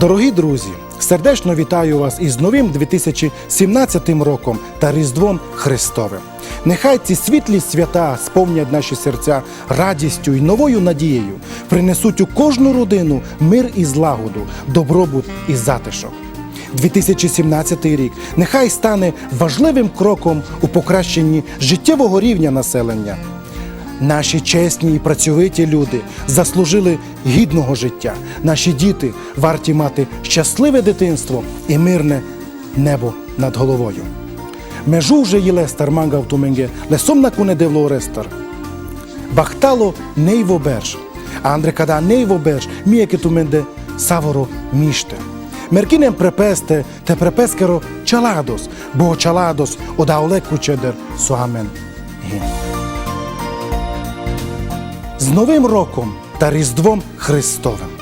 Дорогі друзі, сердечно вітаю вас із новим 2017 роком та Різдвом Христовим. Нехай ці світлі свята сповнять наші серця радістю і новою надією, принесуть у кожну родину мир і злагоду, добробут і затишок. 2017 рік нехай стане важливим кроком у покращенні життєвого рівня населення. Наші чесні і працьовиті люди заслужили гідного життя. Наші діти варті мати щасливе дитинство і мирне небо над головою. Межу вже їлестар мангав туменге, лесом на куне девло рестар. Бахтало нейво берж, а андре када нейво берж, мієке туменде саворо міште. Меркінем препесте те препескеро чаладос, бо чаладос одаолеку чедер суамен гін. З Новим роком та Різдвом Христовим!